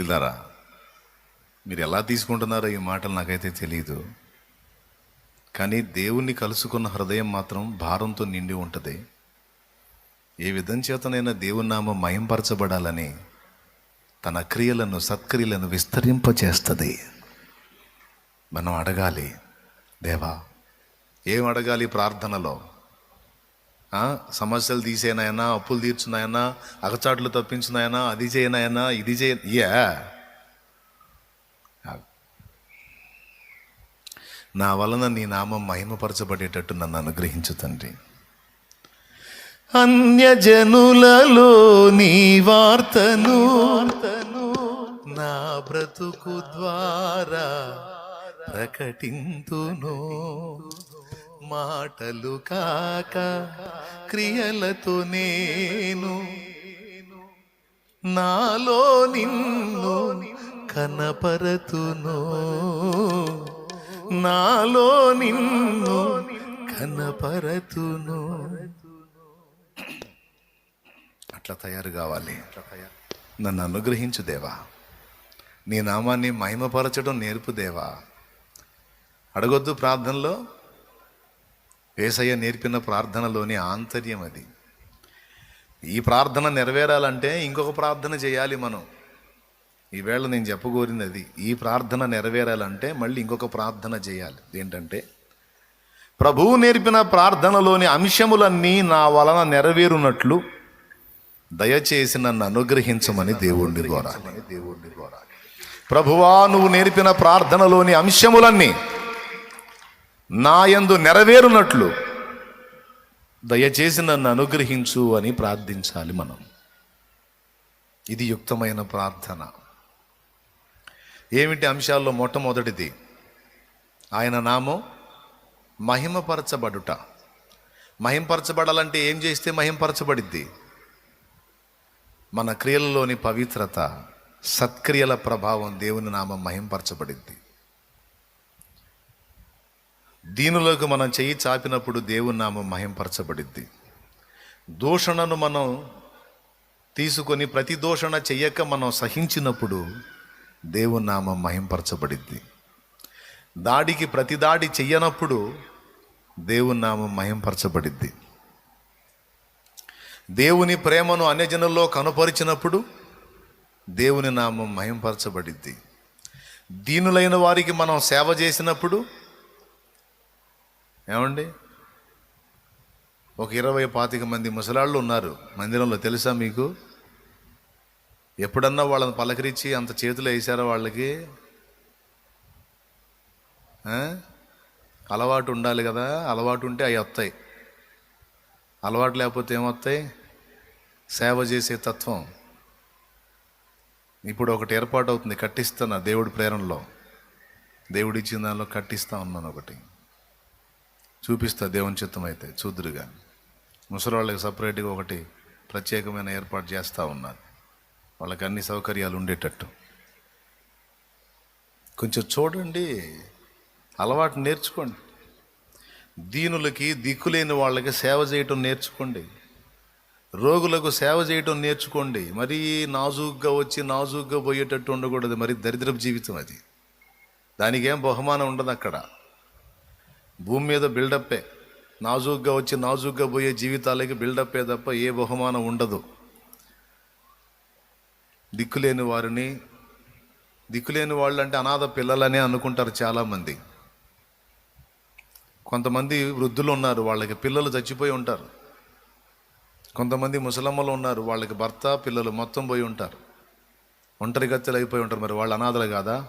ప్రిలారా మీరు ఎలా తీసుకుంటున్నారో ఈ మాటలు నాకైతే తెలియదు కానీ దేవుణ్ణి కలుసుకున్న హృదయం మాత్రం భారంతో నిండి ఉంటుంది. ఏ విధం చేతనైనా దేవుని నామం మయంపరచబడాలని తన క్రియలను సత్క్రియలను విస్తరింపచేస్తుంది. మనం అడగాలి దేవా ఏం అడగాలి ప్రార్థనలో? సమస్యలు తీసేనాయనా అప్పులు తీర్చున్నాయనా అగచాట్లు తప్పించినాయనా అది చేయనాయనా ఇది చేయ యా. నా వలన నీ నామం మహిమపరచబడేటట్టు నన్ను అనుగ్రహించు తండ్రి. అన్యజనులలో నీ వార్తను నా బ్రతుకు ద్వారా ప్రకటింతును. మాటలు కాక క్రియలతో నేను నాలో నిన్ను కనపరతును. నాలో నిన్ను కనపరతును. అట్లా తయారు కావాలి. నన్ను అనుగ్రహించు దేవా. నీ నామాన్ని మహిమపరచడం నేర్పు దేవా. అడగొద్దు ప్రార్థనలో. ఏసయ్య నేర్పిన ప్రార్థనలోని ఆంతర్యం అది. ఈ ప్రార్థన నెరవేరాలంటే ఇంకొక ప్రార్థన చేయాలి మనం. ఈవేళ నేను చెప్పగోరింది అది. ఈ ప్రార్థన నెరవేరాలంటే మళ్ళీ ఇంకొక ప్రార్థన చేయాలి. ఏంటంటే ప్రభువు నేర్పిన ప్రార్థనలోని అంశములన్నీ నా వలన నెరవేరునట్లు దయచేసి నన్ను అనుగ్రహించమని దేవుణ్ణి కోరాలి దేవుణ్ణి కోరాలి. ప్రభువా నువ్వు నేర్పిన ప్రార్థనలోని అంశములన్నీ నా యందు నెరవేరునట్లు దయచేసి నన్ను అనుగ్రహించు అని ప్రార్థించాలి మనం. ఇది యుక్తమైన ప్రార్థన. ఏమిటి అంశాల్లో మొట్టమొదటిది? ఆయన నామం మహిమపరచబడుట. మహింపరచబడాలంటే ఏం చేస్తే మహింపరచబడిద్ది? మన క్రియలలోని పవిత్రత సత్క్రియల ప్రభావం దేవుని నామం మహింపరచబడిద్ది. దీనిలోకి మనం చెయ్యి చాపినప్పుడు దేవుని నామం మహింపరచబడిద్ది. దూషణను మనం తీసుకొని ప్రతి దూషణ చెయ్యక మనం సహించినప్పుడు దేవుని నామం మహింపరచబడిద్ది. దాడికి ప్రతి దాడి చెయ్యనప్పుడు దేవుని నామం మహింపరచబడిద్ది. దేవుని ప్రేమను అన్యజనుల్లో కనుపరిచినప్పుడు దేవుని నామం మహింపరచబడిద్ది. దీనులైన వారికి మనం సేవ చేసినప్పుడు ఏమండి? ఒక ఇరవై పాతిక మంది ముసలాళ్ళు ఉన్నారు. మందిరంలో తెలుసా మీకు? ఎప్పుడన్నా వాళ్ళని పలకరించి అంత చేతులు వేసారా వాళ్ళకి? అలవాటు ఉండాలి కదా. అలవాటు ఉంటే అవి వస్తాయి. అలవాటు లేకపోతే ఏమొస్తాయి? సేవ చేసే తత్వం. ఇప్పుడు ఒకటి ఏర్పాటు అవుతుంది కట్టిస్తున్నా దేవుడి ప్రేరణలో. దేవుడిచ్చిన దానిలో కట్టిస్తా ఉన్నాను ఒకటి. చూపిస్తా దేవుని చిత్తం అయితే చూదురుగా ముసలివాళ్ళకి సపరేట్గా ఒకటి ప్రత్యేకమైన ఏర్పాటు చేస్తూ ఉన్నారు. వాళ్ళకి అన్ని సౌకర్యాలు ఉండేటట్టు. కొంచెం చూడండి అలవాటు నేర్చుకోండి. దీనులకి దిక్కులేని వాళ్ళకి సేవ చేయటం నేర్చుకోండి. రోగులకు సేవ చేయటం నేర్చుకోండి. మరీ నాజూగ్గా వచ్చి నాజూగ్గా పోయేటట్టు ఉండకూడదు. మరి దరిద్రపు జీవితం అది. దానికి ఏం బహుమానం ఉండదు అక్కడ భూమి మీద బిల్డప్పే. నాజూగ్గా వచ్చి నాజూగ్గా పోయే జీవితాలకి బిల్డప్పే తప్ప ఏ బహుమానం ఉండదు. దిక్కులేని వారిని దిక్కులేని వాళ్ళు అంటే అనాథ పిల్లలనే అనుకుంటారు చాలామంది. కొంతమంది వృద్ధులు ఉన్నారు వాళ్ళకి పిల్లలు చచ్చిపోయి ఉంటారు. కొంతమంది ముసలమ్మలు ఉన్నారు వాళ్ళకి భర్త పిల్లలు మొత్తం పోయి ఉంటారు. ఒంటరిగత్తెలు అయిపోయి ఉంటారు మరి వాళ్ళు అనాథలు కాదా?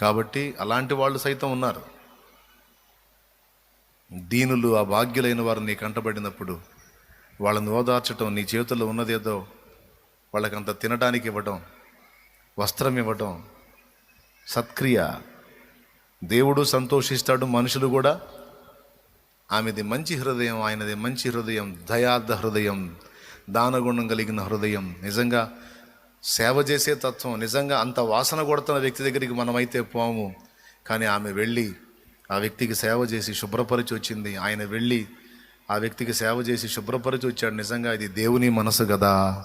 కాబట్టి అలాంటి వాళ్ళు సైతం ఉన్నారు. దీనులు ఆ భాగ్యులైన వారు నీ కంటబడినప్పుడు వాళ్ళని ఓదార్చటం నీ చేతుల్లో ఉన్నదేదో వాళ్ళకంత తినడానికి ఇవ్వటం వస్త్రం ఇవ్వడం సత్క్రియ. దేవుడు సంతోషిస్తాడు మనుషులు కూడా. ఆమెది మంచి హృదయం ఆయనది మంచి హృదయం దయార్థ హృదయం దానగుణం కలిగిన హృదయం. నిజంగా సేవ చేసే తత్వం నిజంగా అంత వాసన కొడుతున్న వ్యక్తి దగ్గరికి మనమైతే పోము. కానీ ఆమె వెళ్ళి ఆ వ్యక్తికి సేవ చేసి శుభ్రపరిచి వచ్చింది. ఆయన వెళ్ళి ఆ వ్యక్తికి సేవ చేసి శుభ్రపరిచి వచ్చాడు. నిజంగా ఇది దేవుని మనసు కదా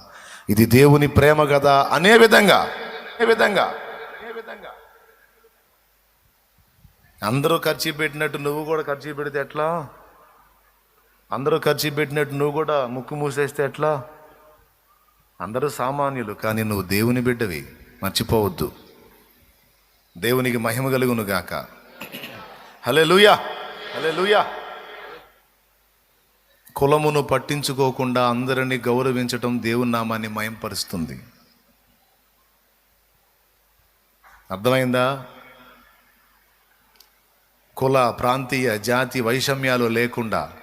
ఇది దేవుని ప్రేమ కదా అనే విధంగా అనే విధంగా ఏ విధంగా. అందరూ ఖర్చు పెట్టినట్టు నువ్వు కూడా ఖర్చు పెడితే ఎట్లా? అందరూ ఖర్చు పెట్టినట్టు నువ్వు కూడా ముక్కు మూసేస్తే ఎట్లా? అందరూ సామాన్యులు కానీ నువ్వు దేవుని బిడ్డవి. మర్చిపోవద్దు. దేవునికి మహిమ కలుగును గాక. హలే లూయా హలే లూయా కులమును పట్టించుకోకుండా అందరినీ గౌరవించటం దేవుని నామాన్ని మయంపరుస్తుంది. అర్థమైందా? కుల ప్రాంతీయ జాతి వైషమ్యాలు లేకుండా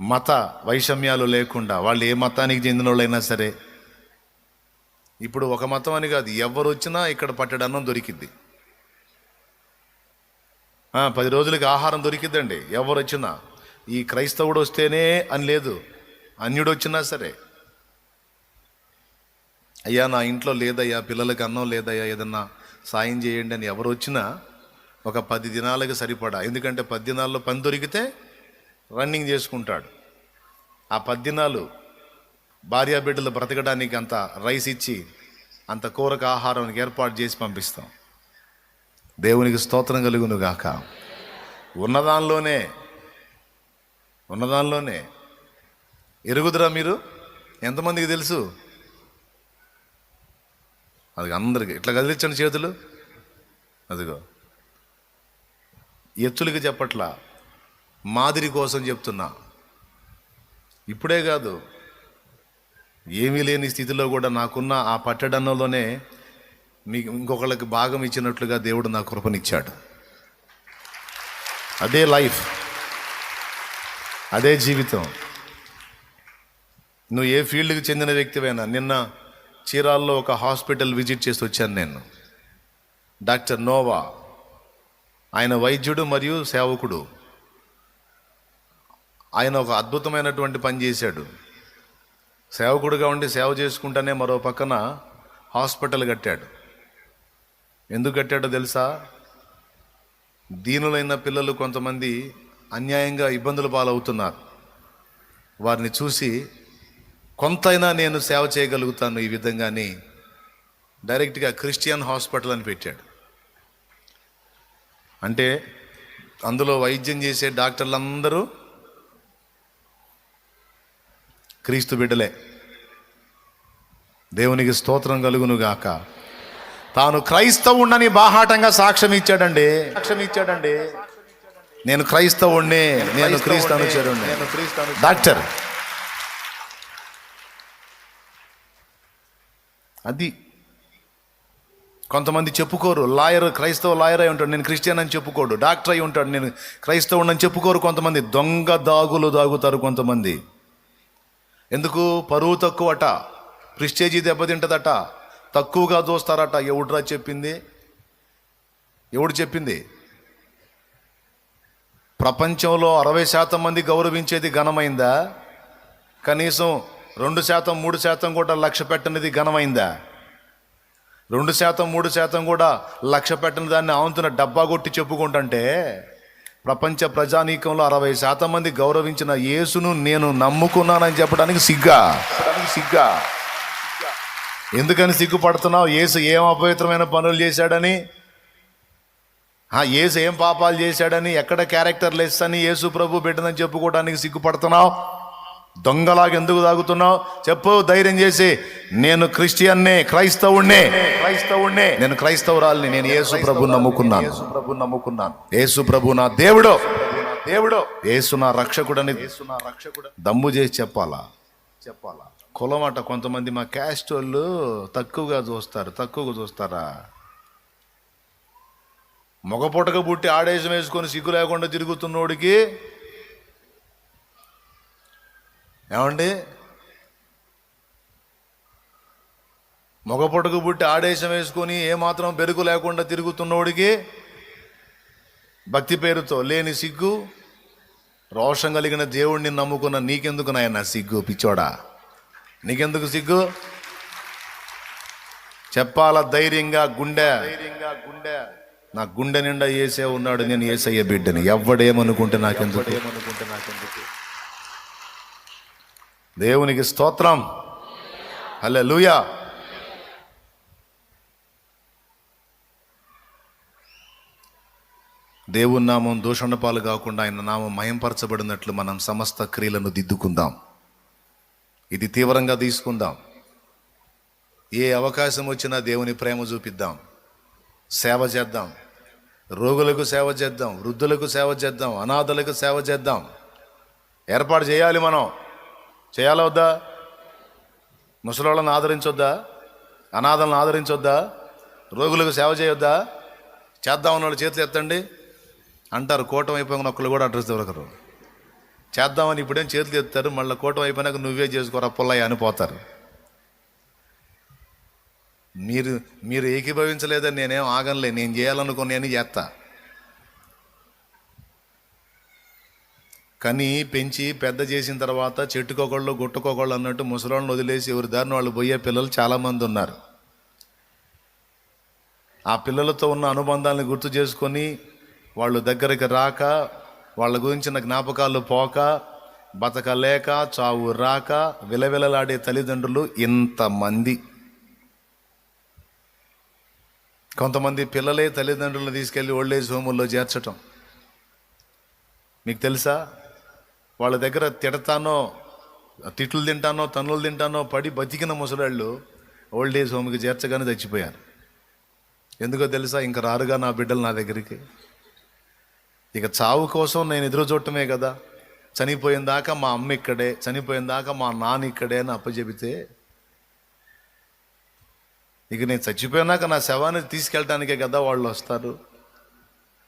మత వైషమ్యాలు లేకుండా వాళ్ళు ఏ మతానికి చెందిన వాళ్ళైనా సరే ఇప్పుడు ఒక మతం అని కాదు ఎవరు వచ్చినా ఇక్కడ పట్టడన్నం అన్నం దొరికిద్ది. పది రోజులకి ఆహారం దొరికిద్దండి ఎవరు వచ్చినా ఈ క్రైస్తవుడు వస్తేనే అని లేదు అన్యుడు వచ్చినా సరే. అయ్యా నా ఇంట్లో లేదయ్యా పిల్లలకి అన్నం లేదయ్యా ఏదన్నా సాయం చేయండి అని ఎవరు వచ్చినా ఒక పది దినాలకు సరిపడా. ఎందుకంటే పది దినాల్లో పని దొరికితే రన్నింగ్ చేసుకుంటాడు. ఆ పద్దినాలు భార్యా బిడ్డలు బ్రతకడానికి అంత రైస్ ఇచ్చి అంత కూరక ఆహారానికి ఏర్పాటు చేసి పంపిస్తాం. దేవునికి స్తోత్రం కలుగును గాక. ఉన్నదానిలోనే ఉన్నదానిలోనే ఎరుగుదరా మీరు? ఎంతమందికి తెలుసు? అది అందరికి. ఇట్లా కదిలించండి చేతులు. అదిగో. ఎచ్చులకి చెప్పట్లా. మాదిరి కోసం చెప్తున్నా. ఇప్పుడే కాదు ఏమీ లేని స్థితిలో కూడా నాకున్న ఆ పట్టడన్నంలోనే మీకు ఇంకొకళ్ళకి భాగం ఇచ్చినట్లుగా దేవుడు నా కృపనిచ్చాడు. అదే లైఫ్ అదే జీవితం. నువ్వు ఏ ఫీల్డ్కి చెందిన వ్యక్తివైనా నిన్న చీరాల్లో ఒక హాస్పిటల్ విజిట్ చేసి వచ్చాను నేను. డాక్టర్ నోవా ఆయన వైద్యుడు మరియు సేవకుడు. ఆయన ఒక అద్భుతమైనటువంటి పని చేశాడు. సేవకుడుగా ఉండి సేవ చేసుకుంటానే మరో పక్కన హాస్పిటల్ కట్టాడు. ఎందుకు కట్టాడో తెలుసా? దీనులైన పిల్లలు కొంతమంది అన్యాయంగా ఇబ్బందులు పాలవుతున్నారు. వారిని చూసి కొంతైనా నేను సేవ చేయగలుగుతాను ఈ విధంగాని డైరెక్ట్గా క్రిస్టియన్ హాస్పిటల్ అని పెట్టాడు. అంటే అందులో వైద్యం చేసే డాక్టర్లందరూ క్రీస్తు బిడ్డలే దేవునికి స్తోత్రం కలుగును గాక తాను క్రైస్తవుణ్ణని బాహాటంగా సాక్ష్యం ఇచ్చాడండి సాక్ష్యం ఇచ్చాడండి నేను క్రైస్తవుణ్ణి నేను క్రీస్తు అనుచరుణ్ణి. డాక్టర్ అది కొంతమంది చెప్పుకోరు లాయర్ క్రైస్తవ లాయర్ అయి ఉంటాడు నేను క్రిస్టియన్ అని చెప్పుకోడు డాక్టర్ అయి ఉంటాడు నేను క్రైస్తవుని అని చెప్పుకోరు కొంతమంది దొంగ దాగులు దాగుతారు కొంతమంది. ఎందుకు? పరువు తక్కువట. ప్రిస్టేజీ దెబ్బతింటదట తక్కువగా చూస్తారట ఎవడురా చెప్పింది? ఎవడు చెప్పింది? ప్రపంచంలో అరవై శాతం మంది గౌరవించేది ఘనమైందా? కనీసం రెండు శాతం మూడు శాతం కూడా లక్ష్య పెట్టనిది ఘనమైందా? రెండు శాతం మూడు శాతం కూడా లక్ష్య పెట్టని దాన్ని ఆవంతున డబ్బా కొట్టి చెప్పుకుంటుంటే ప్రపంచ ప్రజానీకంలో అరవై శాతం మంది గౌరవించిన యేసును నేను నమ్ముకున్నానని చెప్పడానికి సిగ్గా? సిగ్గా? ఎందుకని సిగ్గుపడుతున్నావు? యేసు ఏం అపవిత్రమైన పనులు చేశాడని? ఏసు యేసు ఏం పాపాలు చేశాడని? ఎక్కడ క్యారెక్టర్ లెస్ అని యేసు ప్రభు పెట్టిందని చెప్పుకోవడానికి సిగ్గుపడుతున్నావు? దొంగలాగా ఎందుకు తాగుతున్నావు? చెప్పు ధైర్యం చేసి. నేను క్రిస్టియన్నే క్రైస్తవుణ్ణే. క్రైస్తవుణ్ణే. నేను క్రైస్తవురాల్ని నేను యేసు ప్రభు నమ్ముకున్నాను. ప్రభు నమ్ముకున్నాను. యేసు ప్రభు నా దేవుడు. దేవుడు. యేసు నా రక్షకుడని యేసు నా రక్షకుడు. దమ్ము చేసి చెప్పాలా? చెప్పాలా? కులం అట కొంతమంది మా క్యాస్ట్ వాళ్ళు తక్కువగా చూస్తారు. తక్కువగా చూస్తారా? మగ పుట్టక పుట్టి ఆడేశం వేసుకొని సిగ్గు లేకుండా తిరుగుతున్నోడికి ఏమండి? మగ పుట్టక పుట్టి ఆడేశం వేసుకొని ఏమాత్రం బెరుకు లేకుండా తిరుగుతున్నోడికి భక్తి పేరుతో లేని సిగ్గు రోషం కలిగిన దేవుణ్ణి నమ్ముకున్న నీకెందుకు నాయన సిగ్గు పిచ్చోడా? నీకెందుకు సిగ్గు? చెప్పాల ధైర్యంగా గుండె. ధైర్యంగా గుండె నా గుండె నిండా ఏసే ఉన్నాడు నేను ఏసయ్య బిడ్డని. ఎవడేమనుకుంటే నాకెందుకు ఏమనుకుంటే నాకెందుకు? దేవునికి స్తోత్రం. హలో లూయా దేవుని నామం దూషణ పాలు కాకుండా ఆయన నామం మయంపరచబడినట్లు మనం సమస్త క్రియలను దిద్దుకుందాం. ఇది తీవ్రంగా తీసుకుందాం. ఏ అవకాశం వచ్చినా దేవుని ప్రేమ చూపిద్దాం. సేవ చేద్దాం. రోగులకు సేవ చేద్దాం. వృద్ధులకు సేవ చేద్దాం. అనాథలకు సేవ చేద్దాం. ఏర్పాటు చేయాలి మనం. చేయాలా వద్దా ముసలోళ్ళని ఆదరించొద్దా? అనాథలను ఆదరించొద్దా? రోగులకు సేవ చేయొద్దా? చేద్దాం వాళ్ళు చేతులు ఎత్తండి. అంటారు కోటం అయిపోయిన ఒక్కళ్ళు కూడా అడ్రస్ దొరకరు. చేద్దామని ఇప్పుడేం చేతులు ఎత్తారు? మళ్ళీ కోటం అయిపోయినాక నువ్వే చేసుకోరా పుల్లయ్య అని పోతారు. మీరు మీరు ఏకీభవించలేదని నేనేం ఆగంలే నేను చేయాలనుకుని అని చేస్తా. కానీ పెంచి పెద్ద చేసిన తర్వాత చెట్టుకోకళ్ళు గుట్టుకోకళ్ళు అన్నట్టు ముసలాళ్ళని వదిలేసి ఎవరి దారిని వాళ్ళు పోయే పిల్లలు చాలామంది ఉన్నారు. ఆ పిల్లలతో ఉన్న అనుబంధాలను గుర్తు చేసుకొని వాళ్ళు దగ్గరికి రాక వాళ్ళ గురించిన జ్ఞాపకాలు పోక బతకలేక చావు రాక విలవిలలాడే తల్లిదండ్రులు ఇంతమంది. కొంతమంది పిల్లలే తల్లిదండ్రులను తీసుకెళ్ళి ఓల్డేజ్ హోముల్లో చేర్చటం. మీకు తెలుసా? వాళ్ళ దగ్గర తిడతానో తిట్లు తింటానో తనులు తింటానో పడి బతికిన ముసలాళ్ళు ఓల్డ్ ఏజ్ హోమ్కి చేర్చగానే చచ్చిపోయారు. ఎందుకో తెలుసా? ఇంకా రారుగా నా బిడ్డలు నా దగ్గరికి. ఇక చావు కోసం నేను ఎదురు చూడటమే కదా. చనిపోయిన దాకా మా అమ్మ ఇక్కడే చనిపోయిన దాకా మా నాన్న ఇక్కడే అని అప్పచెబితే ఇక నేను చచ్చిపోయినాక నా శవాన్ని తీసుకెళ్ళటానికే కదా వాళ్ళు వస్తారు.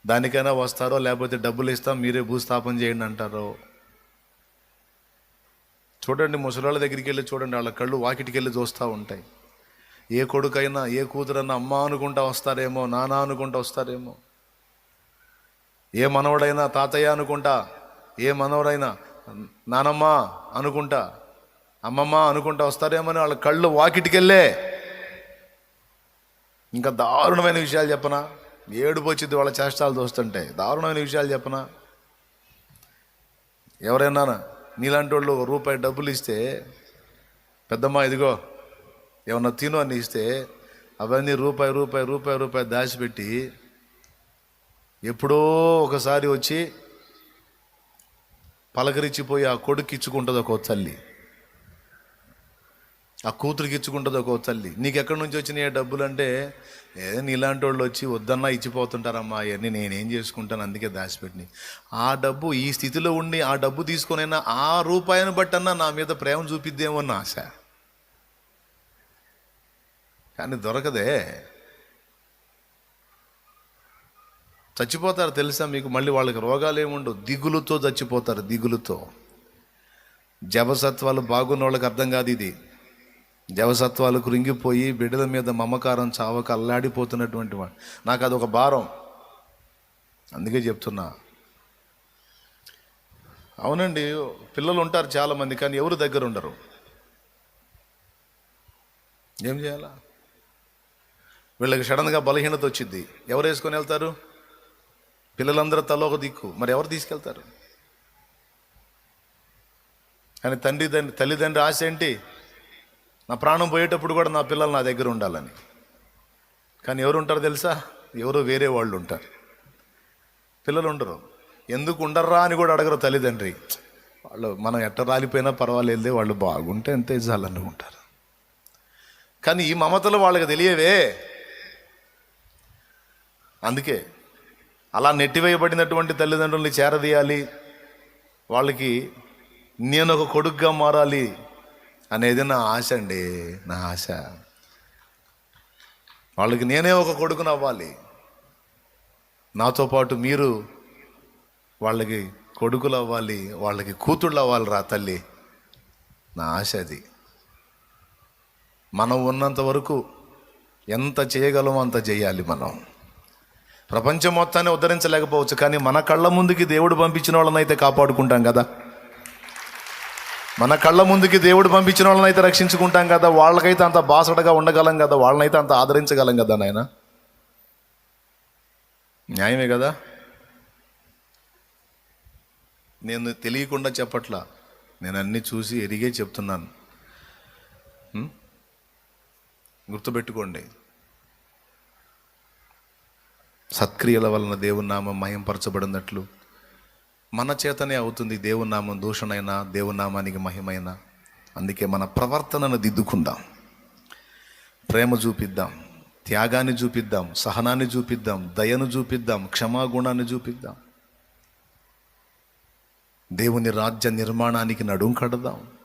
దానికైనా వస్తారో లేకపోతే డబ్బులు ఇస్తాం మీరే భూస్థాపన చేయండి అంటారో. చూడండి ముసలాళ్ళ దగ్గరికి వెళ్ళి చూడండి వాళ్ళ కళ్ళు వాకిటికి వెళ్ళి చూస్తూ ఉంటాయి. ఏ కొడుకైనా ఏ కూతురన్నా అమ్మ అనుకుంటా వస్తారేమో నాన్న అనుకుంటా వస్తారేమో. ఏ మనవడైనా తాతయ్య అనుకుంటా ఏ మనవడైనా నానమ్మ అనుకుంటా అమ్మమ్మ అనుకుంటా వస్తారేమో అని వాళ్ళ కళ్ళు వాకిటికెళ్ళే. ఇంకా దారుణమైన విషయాలు చెప్పనా? ఏడుపు వచ్చింది వాళ్ళ చేష్టాలు చూస్తుంటే. దారుణమైన విషయాలు చెప్పనా? ఎవరైనా నీలాంటి వాళ్ళు ఒక రూపాయి డబ్బులు ఇస్తే పెద్దమ్మ ఇదిగో ఏమన్నా తిను అని ఇస్తే అవన్నీ రూపాయి రూపాయి రూపాయి రూపాయి దాచిపెట్టి ఎప్పుడో ఒకసారి వచ్చి పలకరించిపోయి ఆ కొడుకు ఇచ్చుకుంటుంది ఒక తల్లి. ఆ కూతురికి ఇచ్చుకుంటుంది ఒక తల్లి. నీకు ఎక్కడి నుంచి వచ్చినాయి డబ్బులు అంటే ఏదో నీలాంటి వాళ్ళు వచ్చి వద్దన్నా ఇచ్చిపోతుంటారమ్మా అవన్నీ నేనేం చేసుకుంటాను అందుకే దాచిపెట్టి ఆ డబ్బు ఈ స్థితిలో ఉండి ఆ డబ్బు తీసుకొనైనా ఆ రూపాయిని బట్టన్నా నా మీద ప్రేమ చూపిద్దేమో అని ఆశ. కానీ దొరకదే. చచ్చిపోతారు తెలుసా మీకు? మళ్ళీ వాళ్ళకి రోగాలు ఏముండవు. దిగులుతో చచ్చిపోతారు దిగులుతో. జవసత్వాలు బాగున్న వాళ్ళకి అర్థం కాదు ఇది. దేవసత్వాలు కృంగిపోయి బిడ్డల మీద మమకారం చావక అల్లాడిపోతున్నటువంటి వాడు. నాకు అదొక భారం. అందుకే చెప్తున్నా. అవునండి పిల్లలు ఉంటారు చాలామంది కానీ ఎవరు దగ్గర ఉండరు. ఏం చేయాలా? వీళ్ళకి సడన్గా బలహీనత వచ్చింది ఎవరు వేసుకొని వెళ్తారు? పిల్లలందరూ తలో ఒక దిక్కు. మరి ఎవరు తీసుకెళ్తారు? కానీ తండ్రి తండ్రి తల్లిదండ్రి ఆశ ఏంటి? నా ప్రాణం పోయేటప్పుడు కూడా నా పిల్లలు నా దగ్గర ఉండాలని. కానీ ఎవరు ఉంటారు తెలుసా? ఎవరు వేరే వాళ్ళు ఉంటారు. పిల్లలు ఉండరు. ఎందుకు ఉండర్రా అని కూడా అడగరు తల్లిదండ్రి. వాళ్ళు మనం ఎట్ట రాలిపోయినా పర్వాలేదు వాళ్ళు బాగుంటే అంతే ఉంటారు. కానీ ఈ మమతలు వాళ్ళకి తెలియవే. అందుకే అలా నెట్టివేయబడినటువంటి తల్లిదండ్రుల్ని చేరదీయాలి. వాళ్ళకి నేను ఒక కొడుకుగా మారాలి. అనేది నా ఆశ అండి నా ఆశ. వాళ్ళకి నేనే ఒక కొడుకుని అవ్వాలి. నాతో పాటు మీరు వాళ్ళకి కొడుకులు అవ్వాలి వాళ్ళకి కూతుళ్ళు అవ్వాలి రా తల్లి. నా ఆశ అది. మనం ఉన్నంత వరకు ఎంత చేయగలమో అంత చేయాలి మనం. ప్రపంచం మొత్తాన్ని ఉద్ధరించలేకపోవచ్చు కానీ మన కళ్ళ ముందుకి దేవుడు పంపించిన వాళ్ళని అయితే కాపాడుకుంటాం కదా. మన కళ్ళ ముందుకి దేవుడు పంపించిన వాళ్ళని అయితే రక్షించుకుంటాం కదా. వాళ్ళకైతే అంత బాసడగా ఉండగలం కదా. వాళ్ళనైతే అంత ఆదరించగలం కదా నాయన? న్యాయమే కదా? నేను తెలియకుండా చెప్పట్లా. నేను అన్నీ చూసి ఎరిగే చెప్తున్నాను. గుర్తుపెట్టుకోండి. సత్క్రియల వలన దేవుని నామం మహింపరచబడినట్లు మన చేతనే అవుతుంది దేవుని నామం దూషణైనా దేవుని నామానికి మహిమైనా. అందుకే మన ప్రవర్తనను దిద్దుకుందాం. ప్రేమ చూపిద్దాం త్యాగాన్ని చూపిద్దాం సహనాన్ని చూపిద్దాం దయను చూపిద్దాం క్షమాగుణాన్ని చూపిద్దాం. దేవుని రాజ్య నిర్మాణానికి నడుం కడదాం.